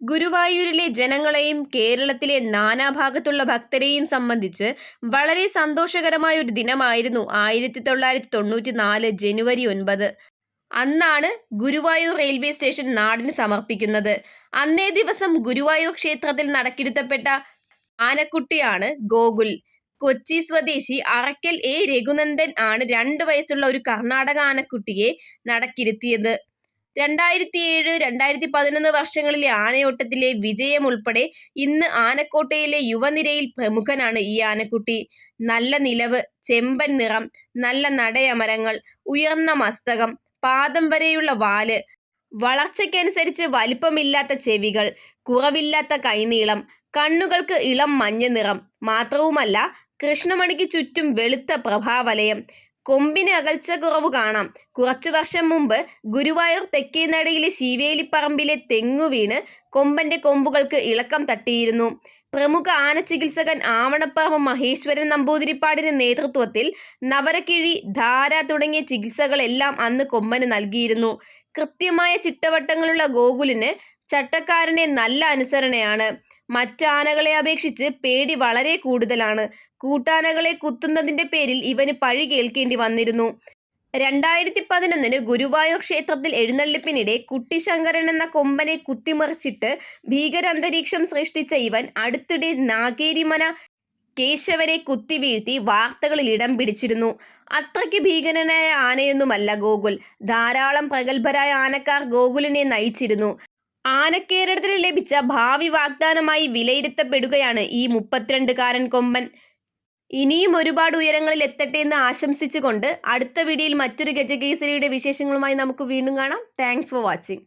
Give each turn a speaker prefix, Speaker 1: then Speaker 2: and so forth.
Speaker 1: ഗുരുവായൂരിലെ ജനങ്ങളെയും കേരളത്തിലെ നാനാഭാഗത്തുള്ള ഭക്തരെയും സംബന്ധിച്ച് വളരെ സന്തോഷകരമായ ഒരു ദിനമായിരുന്നു ആയിരത്തി തൊള്ളായിരത്തി തൊണ്ണൂറ്റി നാല് ജനുവരി ഒൻപത്. അന്നാണ് ഗുരുവായൂർ റെയിൽവേ സ്റ്റേഷൻ നാടിന് സമർപ്പിക്കുന്നത്. അന്നേ ദിവസം ഗുരുവായൂർ ക്ഷേത്രത്തിൽ നടക്കിരുത്തപ്പെട്ട ആനക്കുട്ടിയാണ് ഗോകുൽ. കൊച്ചി സ്വദേശി അറക്കൽ എ രഘുനന്ദൻ ആണ് രണ്ട് വയസ്സുള്ള ഒരു കർണാടക ആനക്കുട്ടിയെ നടക്കിരുത്തിയത്. രണ്ടായിരത്തി ഏഴ് രണ്ടായിരത്തി പതിനൊന്ന് വർഷങ്ങളിലെ ആനയോട്ടത്തിലെ വിജയം ഉൾപ്പെടെ ഇന്ന് ആനക്കോട്ടയിലെ യുവനിരയിൽ പ്രമുഖനാണ് ഈ ആനക്കുട്ടി. നല്ല നിലവ് ചെമ്പൻ നിറം നല്ല നടയമരങ്ങൾ ഉയർന്ന മസ്തകം പാദം വരെയുള്ള വാൽ വളർച്ചയ്ക്കനുസരിച്ച് വലിപ്പമില്ലാത്ത ചെവികൾ കുറവില്ലാത്ത കൈനീളം കണ്ണുകൾക്ക് ഇളം മഞ്ഞ നിറം മാത്രവുമല്ല കൃഷ്ണമണിക്ക് ചുറ്റും വെളുത്ത പ്രഭാവലയം കൊമ്പിന് അകൽച്ച കുറവ് കാണാം. കുറച്ചു വർഷം മുമ്പ് ഗുരുവായൂർ തെക്കേനടയിലെ ശിവേലിപ്പറമ്പിലെ തെങ്ങു വീണ് കൊമ്പന്റെ കൊമ്പുകൾക്ക് ഇളക്കം തട്ടിയിരുന്നു. പ്രമുഖ ആന ചികിത്സകൻ ആവണപ്പറമ്പ് മഹേശ്വരൻ നമ്പൂതിരിപ്പാടിന്റെ നേതൃത്വത്തിൽ നവരക്കിഴി ധാര തുടങ്ങിയ ചികിത്സകളെല്ലാം അന്ന് കൊമ്പന് നൽകിയിരുന്നു. കൃത്യമായ ചിട്ടവട്ടങ്ങളുള്ള ഗോകുലിന് ചട്ടക്കാരനെ നല്ല അനുസരണയാണ്. മറ്റാനകളെ അപേക്ഷിച്ച് പേടി വളരെ കൂടുതലാണ്. കൂട്ടാനകളെ കുത്തുന്നതിന്റെ പേരിൽ ഇവന് പഴി കേൾക്കേണ്ടി വന്നിരുന്നു. രണ്ടായിരത്തി പതിനൊന്നിന് ഗുരുവായൂർ ക്ഷേത്രത്തിൽ എഴുന്നള്ളിപ്പിനിടെ കുട്ടിശങ്കരൻ എന്ന കൊമ്പനെ കുത്തിമറിച്ചിട്ട് ഭീകരാന്തരീക്ഷം സൃഷ്ടിച്ച ഇവൻ അടുത്തിടെ നാഗേരിമന കേശവനെ കുത്തിവീഴ്ത്തി വാർത്തകളിൽ ഇടം പിടിച്ചിരുന്നു. അത്രയ്ക്ക് ഭീകരനായ ആനയൊന്നുമല്ല ഗോകുൽ. ധാരാളം പ്രഗത്ഭരായ ആനക്കാർ ഗോകുലിനെ നയിച്ചിരുന്നു. ആനക്കേരളത്തിൽ ലഭിച്ച ഭാവി വാഗ്ദാനമായി വിലയിരുത്തപ്പെടുകയാണ് ഈ മുപ്പത്തിരണ്ടുകാരൻ കൊമ്പൻ. ഇനിയും ഒരുപാട് ഉയരങ്ങളിൽ എത്തട്ടെ എന്ന് ആശംസിച്ചുകൊണ്ട് അടുത്ത വീഡിയോയിൽ മറ്റൊരു ഗജകേസരിയുടെ വിശേഷങ്ങളുമായി നമുക്ക് വീണ്ടും കാണാം. Thanks for watching